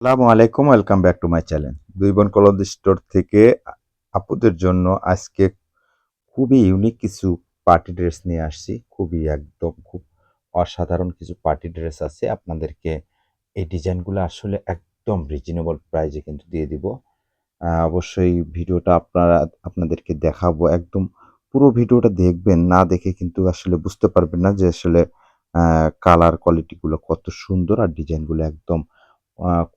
আসসালামু আলাইকুম, welcome back to my channel. দুই বোন কলদ স্টোর থেকে আপুদের জন্য আজকে খুবই ইউনিক কিছু পার্টি ড্রেস নিয়ে আসছি। খুবই একদম খুব অসাধারণ কিছু পার্টি ড্রেস আছে। আপনাদেরকে এই ডিজাইনগুলো আসলে একদম রিজনেবল প্রাইজে কিন্তু দিয়ে দিব। অবশ্যই ভিডিওটা আপনারা, আপনাদেরকে দেখাবো। একদম পুরো ভিডিওটা দেখবেন, না দেখে কিন্তু আসলে বুঝতে পারবেন না যে আসলে কালার কোয়ালিটিগুলো কত সুন্দর আর ডিজাইনগুলো একদম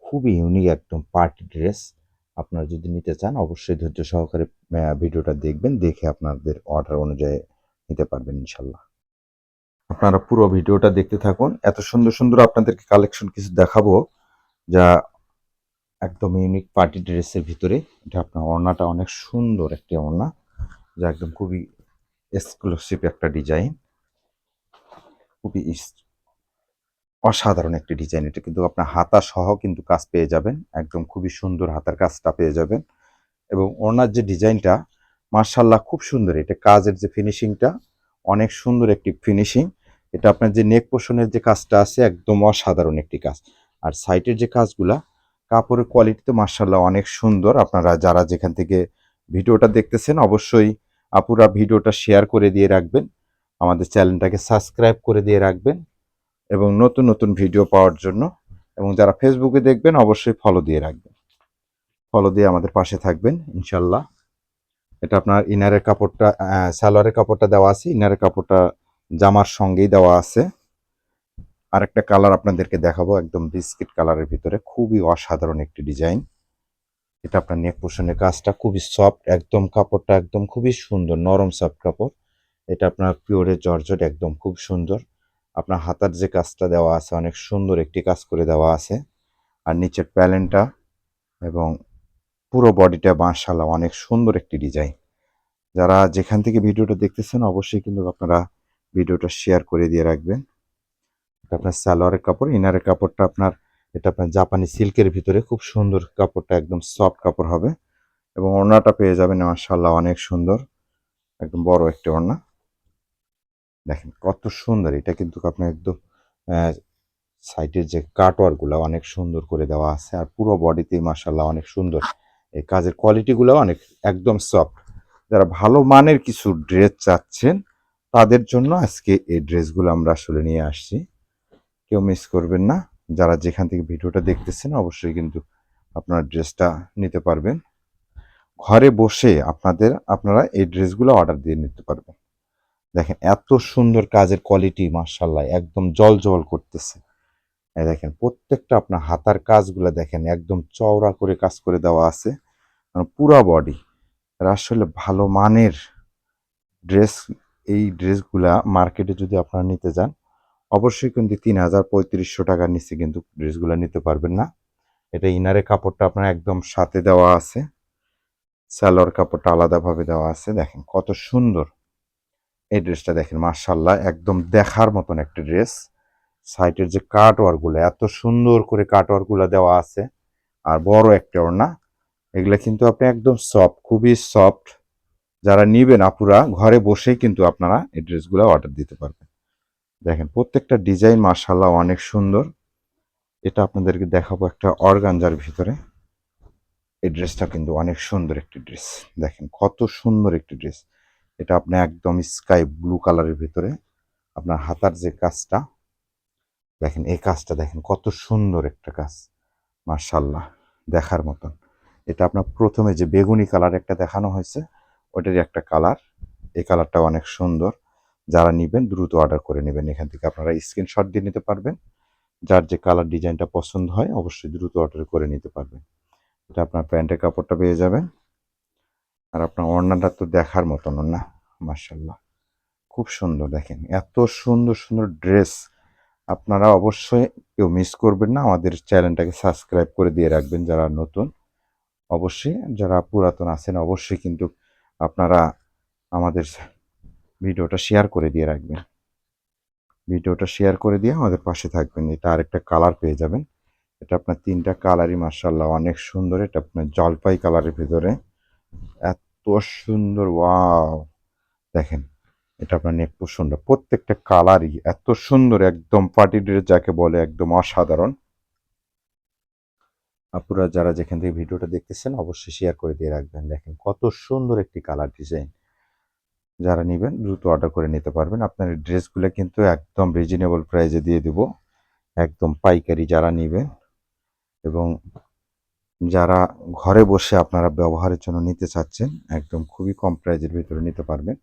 খুবই ইউনিক একদম পার্টি ড্রেস আপনারা যদি নিতে চান, অবশ্যই ধৈর্য সহকারে ভিডিওটা দেখবেন, দেখে আপনাদের অর্ডার অনুযায়ী নিতে পারবেন ইনশাল্লাহ। আপনারা পুরো ভিডিওটা দেখতে থাকুন। এত সুন্দর সুন্দর আপনাদেরকে কালেকশন কিছু দেখাবো, যা একদম ইউনিক পার্টি ড্রেসের ভিতরে। এটা আপনার ওড়নাটা অনেক সুন্দর একটি ওড়না, যা একদম খুবই এক্সক্লুসিভ একটা ডিজাইন খুবই অসাধারণ একটি ডিজাইন এটা কিন্তু আপনার হাতা সহ কিন্তু কাজ পেয়ে যাবেন, একদম খুবই সুন্দর হাতার কাজটা পেয়ে যাবেন। এবং ওনার যে ডিজাইনটা মার্শাল্লাহ খুব সুন্দর, এটা কাজের যে ফিনিশিংটা অনেক সুন্দর একটি ফিনিশিং এটা আপনার যে নেক পোষণের যে কাজটা আছে, একদম অসাধারণ একটি কাজ। আর সাইটের যে কাজগুলা, কাপড়ের কোয়ালিটি তো মার্শাল্লাহ অনেক সুন্দর। আপনারা যারা যেখান থেকে ভিডিওটা দেখতেছেন, অবশ্যই আপুরা ভিডিওটা শেয়ার করে দিয়ে রাখবেন। আমাদের চ্যানেলটাকে সাবস্ক্রাইব করে দিয়ে রাখবেন। এবং নতুন নতুন ভিডিও পাওয়ার জন্য। এবং যারা ফেসবুকে দেখবেন, অবশ্যই ফলো দিয়ে রাখবেন। ফলো দিয়ে আমাদের পাশে থাকবেন ইনশাল্লাহ এটা আপনার ইনারের কাপড়টা সালোয়ারের কাপড়টা দেওয়া আছে, ইনারের কাপড়টা জামার সঙ্গেই দেওয়া আছে। আরেকটা কালার আপনাদেরকে দেখাবো, একদম বিস্কিট কালারের ভিতরে। খুবই অসাধারণ একটি ডিজাইন। এটা আপনার নেক পোষণের কাজটা খুবই সফট, একদম কাপড়টা একদম খুবই সুন্দর, নরম সফট কাপড়। এটা আপনার পিওরের জর্জট, একদম খুব সুন্দর। আপনার হাতার যে কাজটা দেওয়া আছে, অনেক সুন্দর একটি কাজ করে দেওয়া আছে। আর নিচের প্যালেনটা এবং পুরো বডিটা মাশাআল্লাহ অনেক সুন্দর একটি ডিজাইন। যারা যেখান থেকে ভিডিওটা দেখতেছেন, অবশ্যই কিন্তু আপনারা ভিডিওটা শেয়ার করে দিয়ে রাখবেন। এটা আপনার সালোয়ারের কাপড়, ইনারের কাপড়টা আপনার, এটা আপনার জাপানি সিল্কের ভিতরে খুব সুন্দর কাপড়টা, একদম সফট কাপড় হবে। এবং ওড়নাটা পেয়ে যাবেন, মাশাআল্লাহ অনেক সুন্দর, একদম বড় একটি ওড়না। দেখেন কত সুন্দর, এটা কিন্তু আপনার একদম সাইডের যে কাটওয়ারগুলো অনেক সুন্দর করে দেওয়া আছে আর পুরো বডিতেই মাশাআল্লাহ অনেক সুন্দর। এই কাজের কোয়ালিটিগুলো অনেক, একদম সফট যারা ভালো মানের কিছু ড্রেস চাচ্ছেন, তাদের জন্য আজকে এই ড্রেসগুলো আমরা আসলে নিয়ে আসছি। কেউ মিস করবেন না। যারা যেখান থেকে ভিডিওটা দেখতেছেন, অবশ্যই কিন্তু আপনার ড্রেসটা নিতে পারবেন। ঘরে বসে আপনাদের, আপনারা এই ড্রেসগুলো অর্ডার দিয়ে নিতে পারবেন। দেখেন, এত সুন্দর কাজের কোয়ালিটি মার্শাল্লাহ একদম জল জল করতেছে দেখেন, প্রত্যেকটা আপনার হাতার কাজগুলো দেখেন, একদম চওড়া করে কাজ করে দেওয়া আছে। মানে পুরা বডি আসলে ভালো মানের ড্রেস এই ড্রেসগুলা মার্কেটে যদি আপনারা নিতে যান, অবশ্যই কিন্তু তিন হাজার পঁয়ত্রিশশো টাকার নিচে কিন্তু ড্রেসগুলো নিতে পারবেন না। এটা ইনারে কাপড়টা আপনার একদম সাথে দেওয়া আছে সালোয়ার কাপড়টা আলাদাভাবে দেওয়া আছে। দেখেন, কত সুন্দর। এই ড্রেসটা দেখেন মার্শাল্লাহ একদম দেখার মতন একটা ড্রেস। সাইডের যে কাট ওয়ারগুলো, এত সুন্দর করে কাট ওয়ারগুলো দেওয়া আছে, আর বড় একটা ওড়না। এগুলো কিন্তু আপনি একদম সফট, খুবই সফট। যারা নিবেন আপুরা, ঘরে বসেই কিন্তু আপনারা এই ড্রেসগুলো অর্ডার দিতে পারবেন। দেখেন, প্রত্যেকটা ডিজাইন মার্শাল্লাহ অনেক সুন্দর। এটা আপনাদেরকে দেখাবো একটা অর্গানজার ভিতরে। এই ড্রেসটা কিন্তু অনেক সুন্দর একটি ড্রেস। দেখেন, কত সুন্দর একটি ড্রেস। এটা আপনি একদম স্কাই ব্লু কালারের ভিতরে আপনার হাতার যে কাজটা, দেখেন এই কাজটা দেখেন কত সুন্দর একটা কাজ মার্শাল্লাহ দেখার মতন। এটা আপনার প্রথমে যে বেগুনি কালার একটা দেখানো হয়েছে ওটারই একটা কালার এই কালারটা অনেক সুন্দর। যারা নেবেন দ্রুত অর্ডার করে নেবেন, এখান থেকে আপনারা স্ক্রিনশট দিয়ে নিতে পারবেন। যার যে কালার ডিজাইনটা পছন্দ হয়, অবশ্যই দ্রুত অর্ডার করে নিতে পারবেন। এটা আপনার প্যান্টের কাপড়টা পেয়ে যাবেন। আর আপনার ওড়নাটা তো দেখার মতন না। মার্শাল্লাহ খুব সুন্দর দেখেন, এত সুন্দর সুন্দর ড্রেস। আপনারা অবশ্যই কেউ মিস করবেন না, আমাদের চ্যানেলটাকে সাবস্ক্রাইব করে দিয়ে রাখবেন যারা নতুন। অবশ্যই যারা পুরাতন আছেন, অবশ্যই কিন্তু আপনারা আমাদের ভিডিওটা শেয়ার করে দিয়ে রাখবেন। ভিডিওটা শেয়ার করে দিয়ে আমাদের পাশে থাকবেন, এটা আরেকটা কালার পেয়ে যাবেন। এটা আপনার তিনটা কালারই মার্শাল্লাহ অনেক সুন্দর। এটা আপনার জলপাই কালারের ভিতরে। এত সুন্দর, ওয়াও! দেখেন, এটা আপনার নেক সুন্দর। প্রত্যেকটা কালারই এত সুন্দর, একদম পার্টি ড্রেস যাকে বলে একদম অসাধারণ। আপুরা যারা যেখান থেকে ভিডিওটা দেখতেছেন, অবশ্যই শেয়ার করে দিয়ে রাখবেন। দেখেন, কত সুন্দর একটি কালার ডিজাইন যারা নেবেন, দ্রুত অর্ডার করে নিতে পারবেন। আপনার ড্রেসগুলো কিন্তু একদম রিজনেবল প্রাইসে দিয়ে দেব। একদম পাইকারি যারা নেবেন এবং যারা ঘরে বসে আপনারা ব্যবহারের জন্য নিতে চাচ্ছেন, একদম খুবই কম প্রাইজের ভিতরে নিতে পারবেন।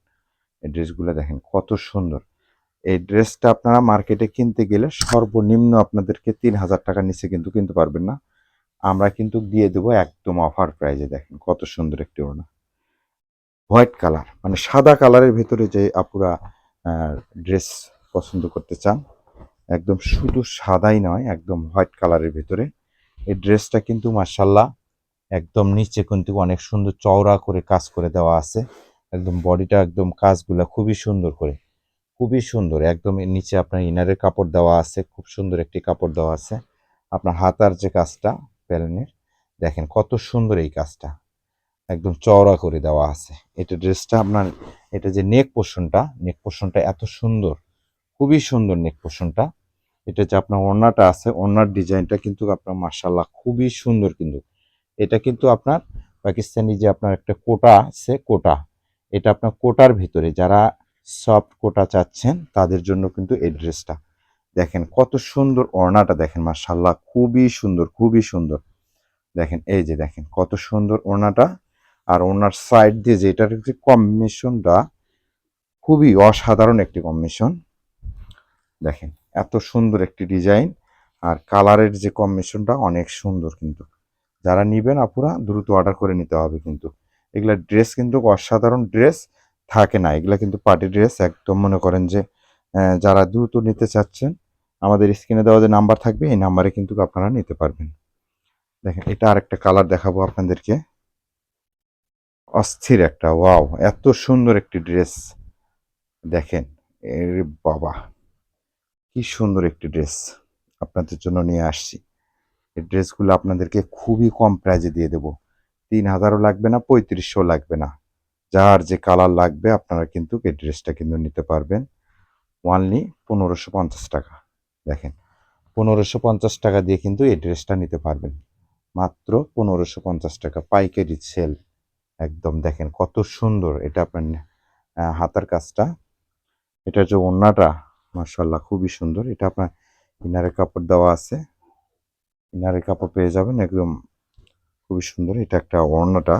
এই ড্রেসগুলো দেখেন, কত সুন্দর। এই ড্রেসটা আপনারা মার্কেটে কিনতে গেলে সর্বনিম্ন আপনাদেরকে তিন হাজার টাকার নিচে কিন্তু কিনতে পারবেন না। আমরা কিন্তু দিয়ে দেবো একদম অফার প্রাইজে দেখেন কত সুন্দর একটি ওড়না। হোয়াইট কালার মানে সাদা কালারের ভেতরে যে আপুরা ড্রেস পছন্দ করতে চান, একদম শুধু সাদাই নয়, একদম হোয়াইট কালারের ভেতরে। এই ড্রেসটা কিন্তু মার্শাল্লাহ একদম নিচে কিন্তু অনেক সুন্দর চওড়া করে কাজ করে দেওয়া আছে। একদম বডিটা একদম কাজগুলা খুবই সুন্দর করে, খুবই সুন্দর। একদম নিচে আপনার ইনারের কাপড় দেওয়া আছে, খুব সুন্দর একটি কাপড় দেওয়া আছে। আপনার হাতার যে কাজটা, প্যালেনের, দেখেন কত সুন্দর এই কাজটা। একদম চওড়া করে দেওয়া আছে। এটা ড্রেসটা আপনার, এটা যে নেক পোর্শনটা নেক পোর্শনটা এত সুন্দর, খুবই সুন্দর নেক পোর্শনটা এটা যে আপনার ওড়নাটা আছে, ওড়নার ডিজাইনটা কিন্তু আপনার মার্শাল্লাহ খুবই সুন্দর কিন্তু। এটা কিন্তু আপনার পাকিস্তানি যে আপনার একটা কোটা আছে, কোটা এটা আপনার কোটার ভিতরে, যারা সফট কোটা চাচ্ছেন, তাদের জন্য কিন্তু এই ড্রেসটা। দেখেন কত সুন্দর ওড়নাটা দেখেন মার্শাল্লাহ খুবই সুন্দর খুবই সুন্দর। দেখেন, এই যে দেখেন, কত সুন্দর ওড়নাটা। আর ওনার সাইড দিয়ে যেটার যে কম্বিনেশনটা খুবই অসাধারণ একটি কম্বিনেশন দেখেন, এত সুন্দর একটি ডিজাইন আর কালারের যে কম্বিনেশনটা অনেক সুন্দর কিন্তু। যারা নিবেন, আপুরা, দ্রুত অর্ডার করে নিতে হবে কিন্তু। এগুলা ড্রেস কিন্তু অসাধারণ ড্রেস থাকে না। এগুলা কিন্তু পার্টি ড্রেস একদম মনে করেন যে যারা দ্রুত নিতে চাচ্ছেন, আমাদের স্ক্রিনে দেওয়া যে নাম্বার থাকবে, এই নাম্বারে কিন্তু আপনারা নিতে পারবেন। দেখেন, এটা আরেকটা কালার দেখাবো আপনাদেরকে। অস্থির একটা ওয়াও এত সুন্দর একটি ড্রেস দেখেন, এর বাবা, কি সুন্দর একটি ড্রেস আপনাদের জন্য নিয়ে আসছি। এই ড্রেসগুলো আপনাদেরকে খুবই কম প্রাইজে দিয়ে দেবো। তিন হাজারও লাগবে না, পঁয়ত্রিশশো লাগবে না। যার যে কালার লাগবে, আপনারা কিন্তু এই ড্রেসটা কিন্তু নিতে পারবেন। ওয়ানলি পনেরোশো পঞ্চাশ টাকা। দেখেন, পনেরোশো পঞ্চাশ টাকা দিয়ে কিন্তু এই ড্রেসটা নিতে পারবেন। মাত্র পনেরোশো পঞ্চাশ টাকা পাইকারি সেল একদম দেখেন কত সুন্দর এটা আপনার হাতার কাজটা। এটা যে ওড়নাটা মার্শাল্লাহ খুবই সুন্দর। এটা আপনার ইনারের কাপড় দেওয়া আছে। ইনারের কাপড় পেয়ে যাবেন একদম খুবই সুন্দর। এটা একটা ওড়নাটা।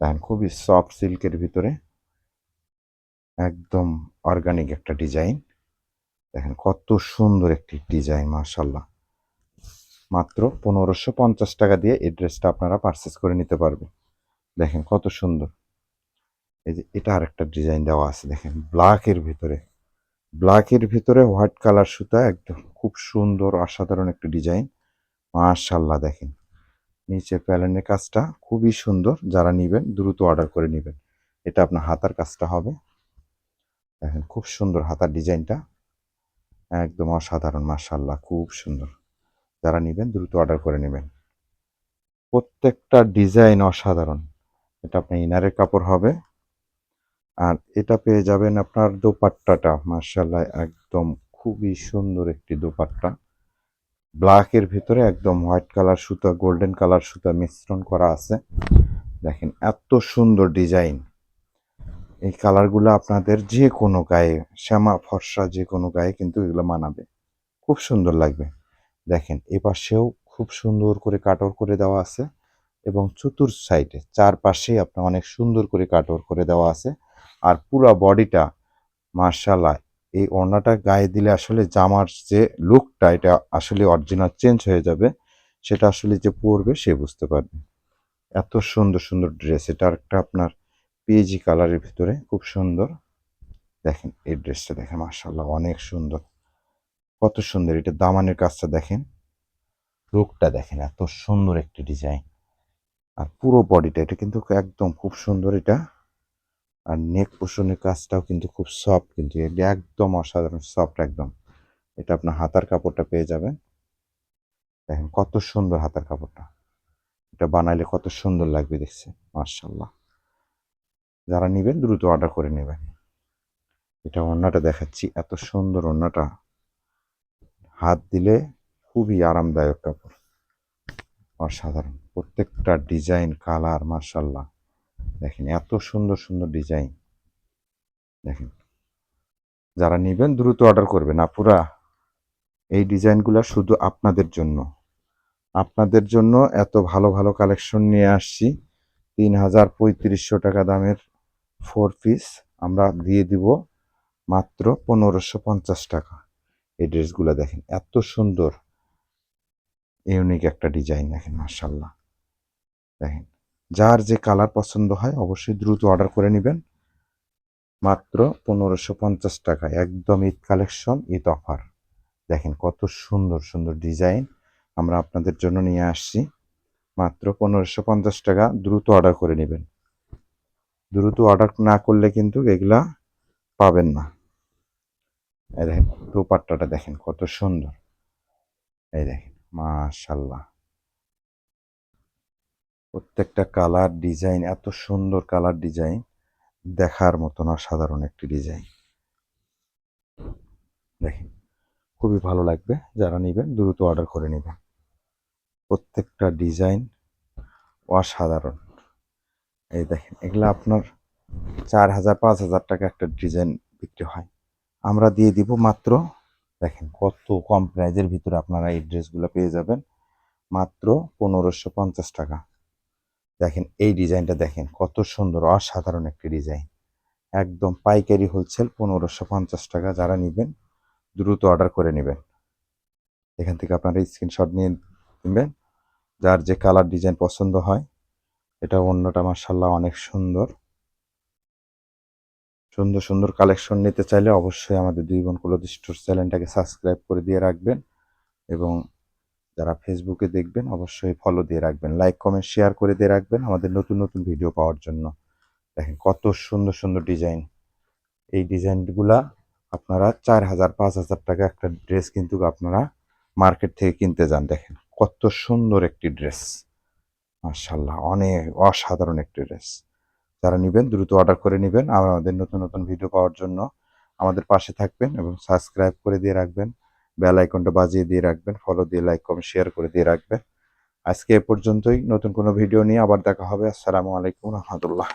দেখেন, খুবই সফট সিল্কের ভিতরে। একদম অর্গানিক একটা ডিজাইন দেখেন, কত সুন্দর একটি ডিজাইন মার্শাল্লাহ মাত্র পনেরোশো পঞ্চাশ টাকা দিয়ে এই ড্রেসটা আপনারা পারচেস করে নিতে পারবেন। দেখেন, কত সুন্দর। এই যে, এটা আর একটা ডিজাইন দেওয়া আছে। দেখেন ব্ল্যাকের ভিতরে। ব্ল্যাকের ভিতরে হোয়াইট কালার সুতা, একদম খুব সুন্দর, অসাধারণ একটা ডিজাইন মার্শাল্লাহ দেখেন। নিচে প্যালেনের কাজটা খুবই সুন্দর, যারা নেবেন দ্রুত অর্ডার করে নেবেন। এটা আপনার হাতার কাজটা হবে। দেখেন, খুব সুন্দর হাতার ডিজাইনটা। একদম অসাধারণ মাশাল্লাহ খুব সুন্দর। যারা নেবেন দ্রুত অর্ডার করে নেবেন। প্রত্যেকটা ডিজাইন অসাধারণ। এটা আপনার ইনারের কাপড় হবে। আর এটা পেয়ে যাবেন আপনার দোপাট্টাটা মার্শাল্লাহ একদম খুবই সুন্দর একটি দোপাট্টা। ব্ল্যাকের ভিতরে একদম হোয়াইট কালার সুতা গোল্ডেন কালার সুতা মিশ্রণ করা আছে। দেখেন এত সুন্দর ডিজাইন এই কালারগুলো আপনাদের যে কোনো গায়ে, শ্যামা, ফর্সা যে কোনো গায়ে কিন্তু এগুলো মানাবে। খুব সুন্দর লাগবে। দেখেন এ পাশেও খুব সুন্দর করে কাটর করে দেওয়া আছে এবং চতুর সাইডে চারপাশে আপনার অনেক সুন্দর করে কাটর করে দেওয়া আছে। আর পুরো বডিটা মার্শাল্লাহ এই ওড়নাটা গায়ে দিলে আসলে জামার যে লুকটা এটা আসলে অরিজিনাল চেঞ্জ হয়ে যাবে। সেটা আসলে যে পরবে, সে বুঝতে পারবে। এত সুন্দর সুন্দর ড্রেস এটা একটা আপনার পিএজি কালারের ভিতরে। খুব সুন্দর। দেখেন, এই ড্রেসটা দেখেন মার্শাল্লাহ অনেক সুন্দর। কত সুন্দর। এটা দামানের কাজটা দেখেন। লুকটা দেখেন, এত সুন্দর একটি ডিজাইন আর পুরো বডিটা এটা কিন্তু একদম খুব সুন্দর এটা। আর নেক পোষণের কাজটাও কিন্তু খুব সফট কিন্তু এটা একদম অসাধারণ সফট একদম। এটা আপনার হাতার কাপড়টা পেয়ে যাবেন। দেখেন কত সুন্দর হাতার কাপড়টা। এটা বানাইলে কত সুন্দর লাগবে দেখছে মার্শাল্লাহ যারা নেবেন দ্রুত অর্ডার করে নেবেন। এটা ওড়নাটা দেখাচ্ছি, এত সুন্দর ওড়নাটা হাত দিলে খুবই আরামদায়ক কাপড়। অসাধারণ। প্রত্যেকটা ডিজাইন কালার মার্শাল্লাহ দেখেন, এত সুন্দর সুন্দর ডিজাইন। দেখেন, যারা নেবেন দ্রুত অর্ডার করবেন। আপুরা, এই ডিজাইনগুলো শুধু আপনাদের জন্য। আপনাদের জন্য এত ভালো ভালো কালেকশন নিয়ে আসছি। তিন হাজার পঁয়ত্রিশশো টাকা দামের ফোর পিস আমরা দিয়ে দিব মাত্র পনেরোশো পঞ্চাশ টাকা। এই ড্রেসগুলো দেখেন, এত সুন্দর, ইউনিক একটা ডিজাইন। দেখেন মার্শাল্লাহ দেখেন যার যে কালার পছন্দ হয় অবশ্যই দ্রুত অর্ডার করে নেবেন। মাত্র পনেরোশো পঞ্চাশ টাকা একদম ঈদ কালেকশন, ঈদ অফার। দেখেন কত সুন্দর সুন্দর ডিজাইন আমরা আপনাদের জন্য নিয়ে আসছি। মাত্র পনেরোশো পঞ্চাশ টাকা দ্রুত অর্ডার করে নেবেন। দ্রুত অর্ডার না করলে কিন্তু এগুলা পাবেন না। এই দেখেন, দোপাট্টাটা দেখেন কত সুন্দর। এই দেখেন মাশাল্লাহ প্রত্যেকটা কালার ডিজাইন, এত সুন্দর কালার ডিজাইন দেখার মতন অসাধারণ একটি ডিজাইন। দেখেন, খুবই ভালো লাগবে যারা নেবেন, দ্রুত অর্ডার করে নেবেন। প্রত্যেকটা ডিজাইন অসাধারণ। এই দেখেন, এগুলো আপনার চার হাজার, পাঁচ হাজার টাকা একটা ডিজাইন বিক্রি হয়। আমরা দিয়ে দিব মাত্র, দেখেন কত কম প্রাইজের ভিতরে আপনারা এই ড্রেসগুলো পেয়ে যাবেন। মাত্র পনেরোশো পঞ্চাশ টাকা। দেখেন, এই ডিজাইনটা দেখেন, কত সুন্দর, অসাধারণ একটি ডিজাইন। একদম পাইকারি হোলসেল পনেরোশো পঞ্চাশ টাকা, যারা নেবেন, দ্রুত অর্ডার করে নেবেন। এখান থেকে আপনারা স্ক্রিনশট নিয়ে নেবেন, যার যে কালার ডিজাইন পছন্দ হয়, এটা অন্যটা মার্শাল্লাহ অনেক সুন্দর। সুন্দর সুন্দর কালেকশন নিতে চাইলে অবশ্যই আমাদের দুই বোন কুলদি স্টোর চ্যানেলটাকে সাবস্ক্রাইব করে দিয়ে রাখবেন এবং যারা ফেসবুকে দেখবেন, অবশ্যই ফলো দিয়ে রাখবেন। লাইক কমেন্ট শেয়ার করে দিয়ে রাখবেন আমাদের নতুন নতুন ভিডিও পাওয়ার জন্য। দেখেন কত সুন্দর সুন্দর ডিজাইন এই ডিজাইনগুলা আপনারা চার হাজার, পাঁচ হাজার টাকা একটা ড্রেস কিন্তু আপনারা মার্কেট থেকে কিনতে যান। দেখেন কত সুন্দর একটি ড্রেস মার্শাল্লাহ অনেক অসাধারণ একটি ড্রেস যারা নেবেন, দ্রুত অর্ডার করে নেবেন। আমাদের নতুন নতুন ভিডিও পাওয়ার জন্য আমাদের পাশে থাকবেন এবং সাবস্ক্রাইব করে দিয়ে রাখবেন। বেল আইকনটা বাজিয়ে দিয়ে রাখবেন ফলো দিয়ে লাইক কমেন্ট শেয়ার করে দিয়ে রাখবেন। আজকে এ পর্যন্তই, নতুন কোনো ভিডিও নিয়ে আবার দেখা হবে। আসসালামু আলাইকুম রহমতুল্লাহ।